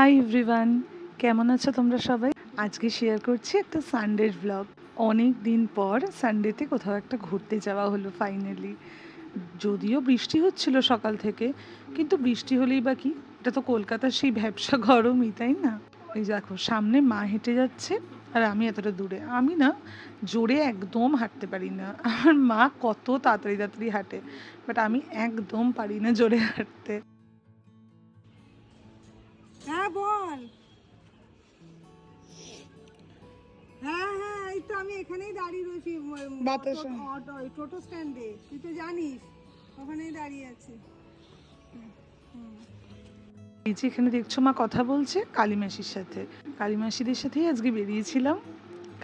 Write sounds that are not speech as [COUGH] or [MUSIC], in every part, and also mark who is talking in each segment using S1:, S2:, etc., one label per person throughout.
S1: Hi everyone কেমন আছো তোমরা সবাই? আজকে শেয়ার করছি একটা সানডের ব্লগ অনেক দিন পর সানডেতে কোথাও একটা ঘুরতে যাওয়া হলো ফাইনালি যদিও বৃষ্টি হচ্ছিল সকাল থেকে, কিন্তু বৃষ্টি হলেই বা কি? এটা তো কলকাতার সেই ভ্যাবসা গরমই, তাই না? এই দেখো, সামনে মা হেঁটে যাচ্ছে, আর আমি এতটা দূরে। আমি না, জোরে একদম হাঁটতে পারি না। আমার মা কত তাড়াতাড়ি তাড়াতাড়ি হাঁটে বাট আমি একদম পারি না জোরে হাঁটতে।
S2: হ্যাঁ বল। হ্যাঁ হ্যাঁ এই তো আমি এখানেই দাঁড়িয়ে রয়েছি। অটো টোটো স্ট্যান্ডে। তুই তো জানিস ওখানেই দাঁড়িয়ে আছি।
S1: এই যে এখানে দেখছ মা কথা বলছে কালিমাসির সাথে। কালিমাসিদের সাথেই আজকে বেরিয়েছিলাম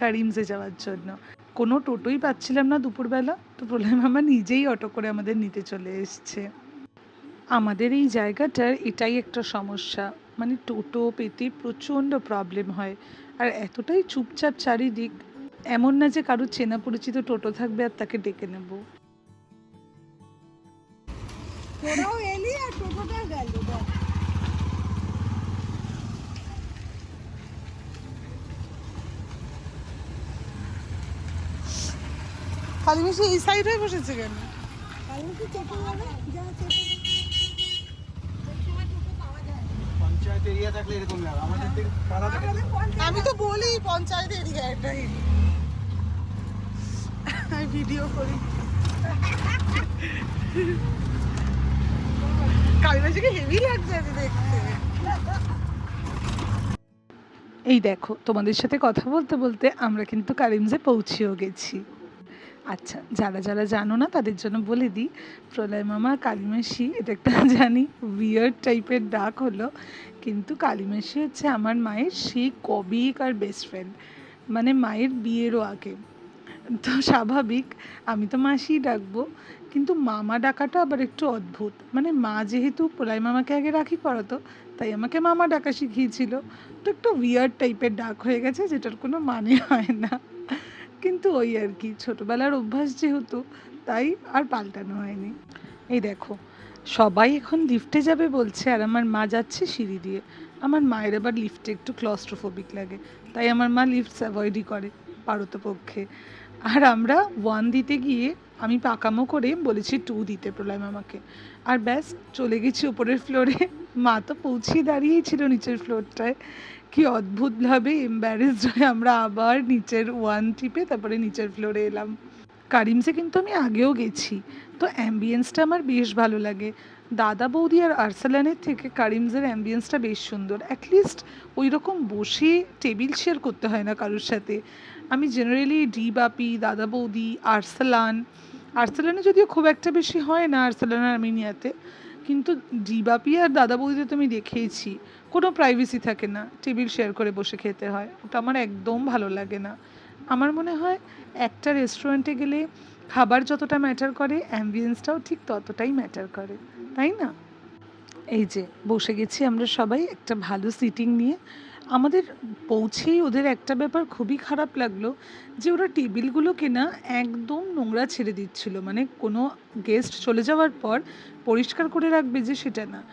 S1: কারিমসে যাওয়ার জন্য। কোনো টোটোই পাচ্ছিলাম না দুপুরবেলা। তো প্রলয় মামা নিজেই অটো করে আমাদের নিতে চলে এসছে। আমাদের এই জায়গাটার এটাই একটা সমস্যা। মানে টোটো পেতে প্রচণ্ড প্রবলেম হয়। আর এতটাই চুপচাপ চারিদিক এমন না যে কারোর চেনা পরিচিত টোটো থাকবে আর তাকে ডেকে নেব।
S2: তোরাও এলি আর টোটোটা গেল
S1: এই সাইডে বসেছে কেন?
S2: কালকে কি টোটো যাবে যা টোটো
S3: পঞ্চায়েত এরিয়া থাকলে এরকম লাগে আমাদের দিকে পাড়া থাকে
S1: আমি তো বলি পঞ্চায়েত এরিয়া এটাই। আমি ভিডিও করি। হেভি লাগছে আজ দেখতে। এই দেখো তোমাদের সাথে কথা বলতে বলতে আমরা কিন্তু কারিমজে পৌঁছেও গেছি। আচ্ছা যারা যারা জানো না, তাদের জন্য বলে দিই, প্রলয় মামা কালিমাসি এটা একটা [LAUGHS] জানি উইয়ার্ড টাইপের ডাক হলো, কিন্তু কালিমাসি হচ্ছে আমার মায়ের সেই কবেকার বেস্ট ফ্রেন্ড মানে মায়ের বিয়েরও আগে। তো স্বাভাবিক, আমি তো মাসিই ডাকবো, কিন্তু মামা ডাকাটা আবার একটু অদ্ভুত। মানে মা যেহেতু প্রলয় মামাকে আগে রাখি পড়াতো, তাই আমাকে মামা ডাকা শিখিয়েছিল। তো একটু উইয়ার্ড টাইপের ডাক হয়ে গেছে, যেটার কোনো মানে হয় না। কিন্তু ওই আর কি, ছোটোবেলার অভ্যাস যেহেতু, তাই আর পাল্টানো হয়নি। এই দেখো, সবাই এখন লিফটে যাবে বলছে, আর আমার মা যাচ্ছে সিঁড়ি দিয়ে। আমার মায়ের আবার লিফটে একটু ক্লস্ট্রোফোবিক লাগে, তাই আমার মা লিফটস অ্যাভয়েডই করে পারতপক্ষে। আর আমরা ওয়ান দিতে গিয়ে আমি পাকামো করে বলেছি টু দিতে প্রলয় মামাকে। আর ব্যাস, চলে গেছি উপরের ফ্লোরে মা তো পৌঁছিয়ে দাঁড়িয়েই ছিল নিচের ফ্লোরটায় কি অদ্ভুতভাবে এম্বারেসড হয়ে আমরা আবার নিচের ওয়ান টিপে তারপরে নিচের ফ্লোরে এলাম। কারিমসে কিন্তু আমি আগেও গেছি। তো অ্যাম্বিয়েন্সটা আমার বেশ ভালো লাগে। দাদা বৌদি আর আর্সালানের থেকে কারিমজের অ্যাম্বিয়েন্সটা বেশ সুন্দর। অ্যাটলিস্ট ওই রকম বসে টেবিল শেয়ার করতে হয় না কারোর সাথে। আমি জেনারেলি ডি বাপি দাদা বৌদি, আর্সালান। আর্সালানে যদিও খুব একটা বেশি হয় না আর্সালান আর আর্মেনিয়াতে কিন্তু ডিবাপি আর দাদা বৌদিতে তো আমি দেখেইছি। কোনো প্রাইভেসি থাকে না টেবিল শেয়ার করে বসে খেতে হয়। ওটা আমার একদম ভালো লাগে না। আমার মনে হয় একটা রেস্টুরেন্টে গেলে খাবার যতটা ম্যাটার করে অ্যাম্বিয়েন্সটাও ঠিক ততটাই ম্যাটার করে, তাই না? এই যে, বসে গেছি আমরা সবাই একটা ভালো সিটিং নিয়ে। আমাদের পৌঁছেই ওদের একটা ব্যাপার খুবই খারাপ লাগল, যে ওরা টেবিলগুলোকে না একদম নোংরা ছেড়ে দিচ্ছিল। মানে কোনো গেস্ট চলে যাওয়ার পর পরিষ্কার করে রাখবে যে সেটা না।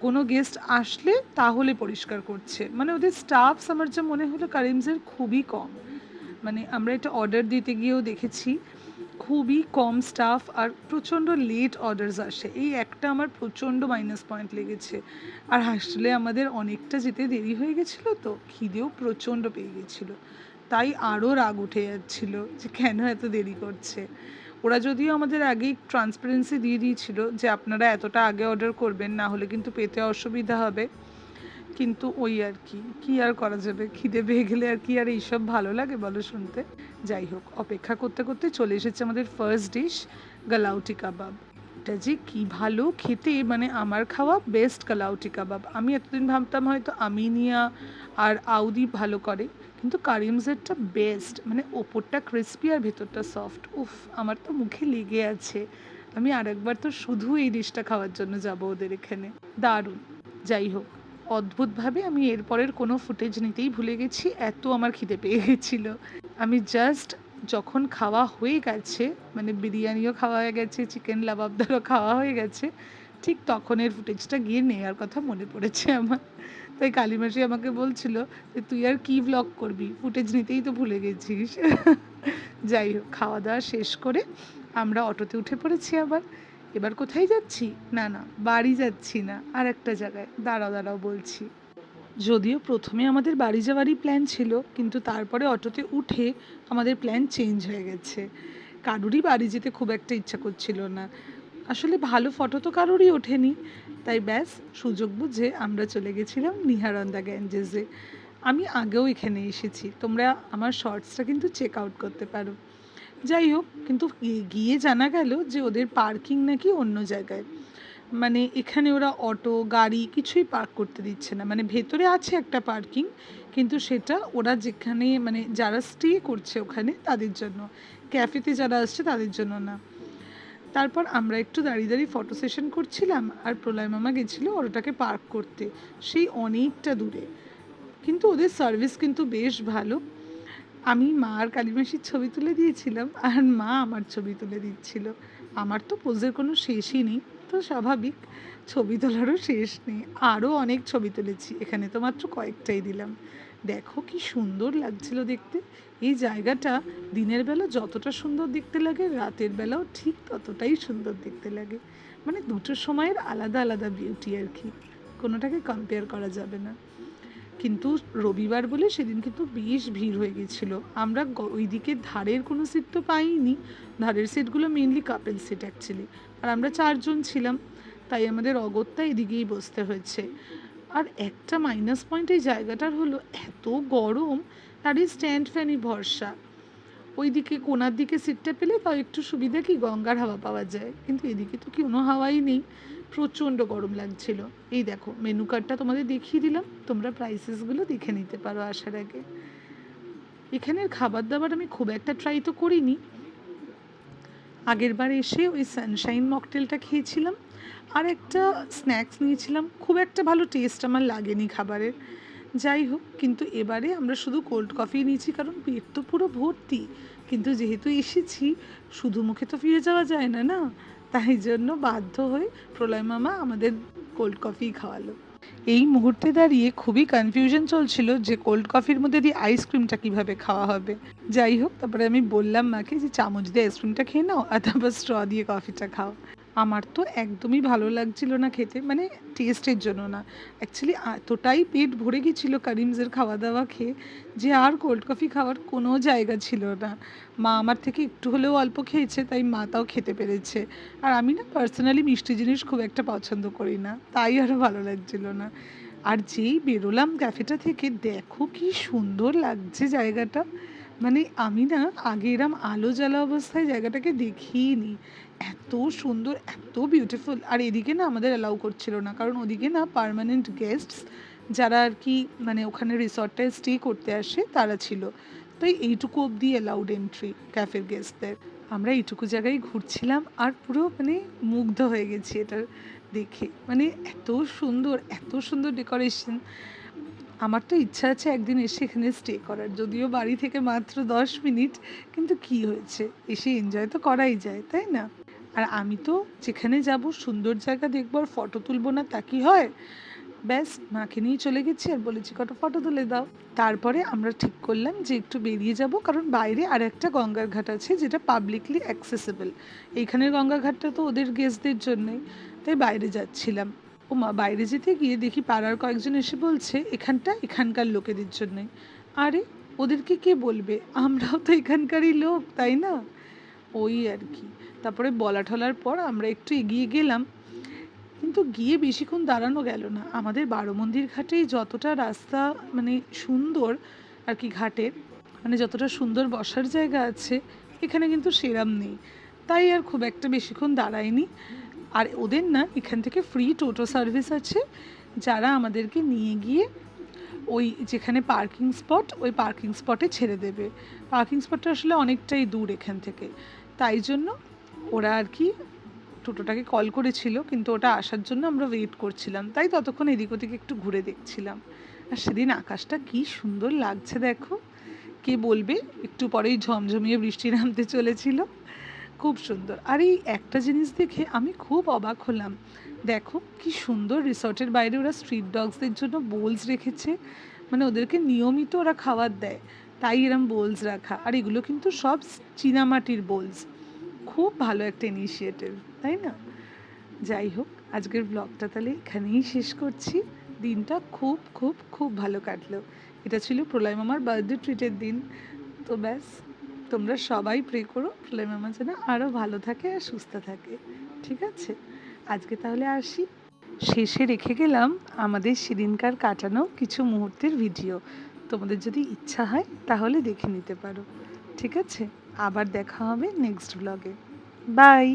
S1: কোনো গেস্ট আসলে তাহলে পরিষ্কার করছে। মানে ওদের স্টাফস আমার যা মনে হলো কারিমসের খুবই কম। মানে আমরা এটা অর্ডার দিতে গিয়েও দেখেছি। খুবই কম স্টাফ আর প্রচণ্ড লেট অর্ডারস আসে। এই একটা আমার প্রচণ্ড মাইনাস পয়েন্ট লেগেছে। আর হাসলে আমাদের অনেকটা যেতে দেরি হয়ে গেছিল তো, খিদেও প্রচণ্ড পেয়ে গেছিল। তাই আরও রাগ উঠে যাচ্ছিল যে কেন এত দেরি করছে? ওরা যদিও আমাদের আগেই ট্রান্সপারেন্সি দিয়ে দিয়েছিল যে আপনারা এতটা আগে অর্ডার করবেন, না হলে কিন্তু পেতে অসুবিধা হবে। কিন্তু ওই আর কি কি আর করা যাবে? খিদে পেয়ে গেলে আর কি আর এইসব ভালো লাগে বলো শুনতে? যাই হোক, অপেক্ষা করতে করতে চলে এসেছে আমাদের ফার্স্ট ডিশ গালাউটি কাবাব। এটা যে কি ভালো খেতে মানে আমার খাওয়া বেস্ট গালাউটি কাবাব। আমি এতদিন ভাবতাম হয়তো আমিনিয়া আর আউদি ভালো করে, কিন্তু কারিমসেরটা বেস্ট মানে ওপরটা ক্রিস্পি আর ভেতরটা সফট উফ, আমার তো মুখে লেগে আছে। আমি আরেকবার তো শুধু এই ডিশটা খাওয়ার জন্য যাব ওদের এখানে। দারুণ। যাই হোক অদ্ভুতভাবে আমি এরপরের কোনো ফুটেজ নিতেই ভুলে গেছি, এত আমার খিদে পেয়ে গেছিল। আমি জাস্ট যখন খাওয়া হয়ে গেছে মানে বিরিয়ানিও খাওয়া হয়ে গেছে চিকেন লাবাবদারও খাওয়া হয়ে গেছে, ঠিক তখনের ফুটেজটা গিয়ে নেওয়ার কথা মনে পড়েছে আমার। তাই কালিমাসি আমাকে বলছিল যে, তুই আর কি ব্লগ করবি? ফুটেজ নিতেই তো ভুলে গেছিস। যাই হোক, খাওয়া দাওয়া শেষ করে আমরা অটোতে উঠে পড়েছি আবার। এবার কোথায় যাচ্ছি? না না, বাড়ি যাচ্ছি না। আর একটা জায়গায়। দাঁড়াও দাঁড়াও, বলছি। যদিও প্রথমে আমাদের বাড়ি যাওয়ারই প্ল্যান ছিল, কিন্তু তারপরে অটোতে উঠে আমাদের প্ল্যান চেঞ্জ হয়ে গেছে। কারুরই বাড়ি যেতে খুব একটা ইচ্ছা করছিল না। আসলে ভালো ফটো তো কারোরই ওঠেনি। তাই ব্যাস, সুযোগ বুঝে আমরা চলে গেছিলাম নিহারন্দা গ্যাঞ্জেসে। আমি আগেও এখানে এসেছি। তোমরা আমার শর্টসটা কিন্তু চেক আউট করতে পারো। যাই হোক, কিন্তু গিয়ে- জানা গেল যে ওদের পার্কিং নাকি অন্য জায়গায়। মানে এখানে ওরা অটো, গাড়ি কিছুই পার্ক করতে দিচ্ছে না। মানে ভেতরে আছে একটা পার্কিং, কিন্তু সেটা ওরা যেখানে মানে যারা স্টে করছে ওখানে তাদের জন্য। ক্যাফেতে যারা আসছে তাদের জন্য না। তারপর আমরা একটু দাঁড়িয়ে দাঁড়িয়ে ফটো সেশন করছিলাম আর প্রলয় মামা গেছিল অটোটাকে পার্ক করতে। সেই অনেকটা দূরে। কিন্তু ওদের সার্ভিস কিন্তু বেশ ভালো। আমি মা আর কালিমাসির ছবি তুলে দিয়েছিলাম আর মা আমার ছবি তুলে দিচ্ছিল। আমার তো পোজের কোনো শেষই নেই, তো স্বাভাবিক ছবি তোলারও শেষ নেই। আরও অনেক ছবি তুলেছি, এখানে তো মাত্র কয়েকটাই দিলাম। দেখো কি সুন্দর লাগছিল দেখতে। এই জায়গাটা দিনের বেলা যতটা সুন্দর দেখতে লাগে, রাতের বেলাও ঠিক ততটাই সুন্দর দেখতে লাগে। মানে দুটো সময়ের আলাদা আলাদা বিউটি আর কি। কোনোটাকে কম্পেয়ার করা যাবে না। কিন্তু রবিবার বলে সেদিন কিন্তু বেশ ভিড় হয়ে গেছিল। আমরা ওইদিকে ধারের কোনো সিট তো পাইনি। ধারের সিটগুলো মেনলি কাপেল সিট অ্যাকচুয়ালি আর আমরা চারজন ছিলাম, তাই আমাদের অগত্যা এদিকেই বসতে হয়েছে। আর একটা মাইনাস পয়েন্ট এই জায়গাটার হলো, এত গরম তারই স্ট্যান্ড ফ্যানই ভরসা। ওইদিকে কোনার দিকে সিটটা পেলে তাও একটু সুবিধা কি? গঙ্গার হাওয়া পাওয়া যায়। কিন্তু এদিকে তো কোনো হাওয়াই নেই। প্রচণ্ড গরম লাগছিল। এই দেখো মেনু কার্ডটা তোমাদের দেখিয়ে দিলাম। তোমরা প্রাইসেসগুলো দেখে নিতে পারো আসার আগে। এখানের খাবার দাবার আমি খুব একটা ট্রাই তো করিনি। আগের বার এসে ওই সানশাইন মকটেলটা খেয়েছিলাম। আর একটা স্ন্যাক্স নিয়েছিলাম। খুব একটা ভালো টেস্ট আমার লাগেনি খাবারের। যাই হোক, কিন্তু এবারে আমরা শুধু কোল্ড কফি নিয়েছি, কারণ পেট তো পুরো ভর্তি। কিন্তু যেহেতু এসেছি, শুধু মুখে তো ফিরে যাওয়া যায় না না? তাই জন্য বাধ্য হয়ে প্রলয় মামা আমাদের কোল্ড কফি খাওয়ালো। এই মুহূর্তে দাঁড়িয়ে খুবই কনফিউশন চলছিল যে কোল্ড কফির মধ্যে দিয়ে আইসক্রিমটা কীভাবে খাওয়া হবে। যাই হোক, তারপরে আমি বললাম মাকে যে চামচ দিয়ে আইসক্রিমটা খেয়ে নাও আর তারপর স্ট্র দিয়ে কফিটা খাও। আমার তো একদমই ভালো লাগছিল না খেতে মানে টেস্টের জন্য না। অ্যাকচুয়ালি এতটাই পেট ভরে গেছিল কারিমসের খাওয়া দাওয়া খেয়ে যে আর কোল্ড কফি খাওয়ার কোনো জায়গা ছিল না। মা আমার থেকে একটু হলেও অল্প খেয়েছে, তাই মা তাও খেতে পেরেছে। আর আমি না পার্সোনালি মিষ্টি জিনিস খুব একটা পছন্দ করি না, তাই আরও ভালো লাগছিল না। আর যেই বেরোলাম ক্যাফেটা থেকে, দেখো কি সুন্দর লাগছে জায়গাটা। মানে আমি না আগে এরম আলো জ্বালা অবস্থায় জায়গাটাকে দেখিনি এত সুন্দর, এত বিউটিফুল আর এদিকে না আমাদের অ্যালাউ করছিল না। কারণ ওদিকে না পার্মানেন্ট গেস্টস যারা আর কি মানে ওখানে রিসর্টটায় স্টে করতে আসে, তারা ছিল। তাই এইটুকু অবধি অ্যালাউড এন্ট্রি ক্যাফের গেস্টদের আমরা এইটুকু জায়গায় ঘুরছিলাম আর পুরো মানে মুগ্ধ হয়ে গেছি এটার দেখে। মানে এত সুন্দর এত সুন্দর ডেকোরেশন আমার তো ইচ্ছা আছে একদিন এসে এখানে স্টে করার। যদিও বাড়ি থেকে মাত্র দশ মিনিট, কিন্তু কি হয়েছে? এসে এনজয় তো করাই যায়, তাই না? আর আমি তো যেখানে যাব, সুন্দর জায়গা দেখব আর ফটো তুলবো না, তা কি হয়? ব্যাস, মাকে নিয়ে চলে গেছি আর বলেছি কত ফটো তুলে দাও। তারপরে আমরা ঠিক করলাম যে একটু বেরিয়ে যাব, কারণ বাইরে আর একটা গঙ্গার ঘাট আছে যেটা পাবলিকলি অ্যাক্সেসেবল এইখানের গঙ্গা ঘাটটা তো ওদের গেস্টদের জন্যই, তাই বাইরে যাচ্ছিলাম। ও মা বাইরে যেতে গিয়ে দেখি পাড়ার কয়েকজন এসে বলছে, এখানটা এখানকার লোকেদের জন্যই আরে, ওদেরকে কে বলবে? আমরাও তো এখানকারই লোক, তাই না? ওই আর কি। তারপরে বলা ঠলার পর আমরা একটু এগিয়ে গেলাম, কিন্তু গিয়ে বেশিক্ষণ দাঁড়ানো গেল না। আমাদের বারো মন্দির ঘাটেই যতটা রাস্তা মানে সুন্দর আর কি ঘাটের মানে যতটা সুন্দর বসার জায়গা আছে, এখানে কিন্তু সেরাম নেই। তাই আর খুব একটা বেশিক্ষণ দাঁড়ায়নি আর ওদের না এখান থেকে ফ্রি টোটো সার্ভিস আছে। যারা আমাদেরকে নিয়ে গিয়ে ওই যেখানে পার্কিং স্পট ওই পার্কিং স্পটে ছেড়ে দেবে। পার্কিং স্পটটা আসলে অনেকটাই দূর এখান থেকে। তাই জন্য ওরা আর কি টোটোটাকে কল করেছিল, কিন্তু ওটা আসার জন্য আমরা ওয়েট করছিলাম। তাই ততক্ষণ এদিক ওদিকে একটু ঘুরে দেখছিলাম। আর সেদিন আকাশটা কি সুন্দর লাগছে দেখো। কে বলবে? একটু পরেই ঝমঝমিয়ে বৃষ্টি নামতে চলেছিল। খুব সুন্দর। আর এই একটা জিনিস দেখে আমি খুব অবাক হলাম। দেখো কি সুন্দর রিসর্টের বাইরে ওরা স্ট্রিট ডগসদের জন্য বোলস রেখেছে। মানে ওদেরকে নিয়মিত ওরা খাবার দেয়। তাই এরম বোলস রাখা। আর এগুলো কিন্তু সব চীনামাটির বোলস খুব ভালো একটা ইনিশিয়েটিভ তাই না? যাই হোক, আজকের ব্লগটা তাহলে এখানেই শেষ করছি। দিনটা খুব খুব খুব ভালো কাটলো। এটা ছিল প্রলয় মামার বার্থডে ট্রিটের দিন। তো ব্যাস। তোমরা সবাই প্রে করো। ফুলের মামা যেন আরও ভালো থাকে আর সুস্থ থাকে। ঠিক আছে? আজকে তাহলে আসি। শেষে রেখে গেলাম আমাদের সেদিনকার কাটানো কিছু মুহূর্তের ভিডিও তোমাদের যদি ইচ্ছা হয় তাহলে দেখে নিতে পারো। ঠিক আছে? আবার দেখা হবে নেক্সট ব্লগে বাই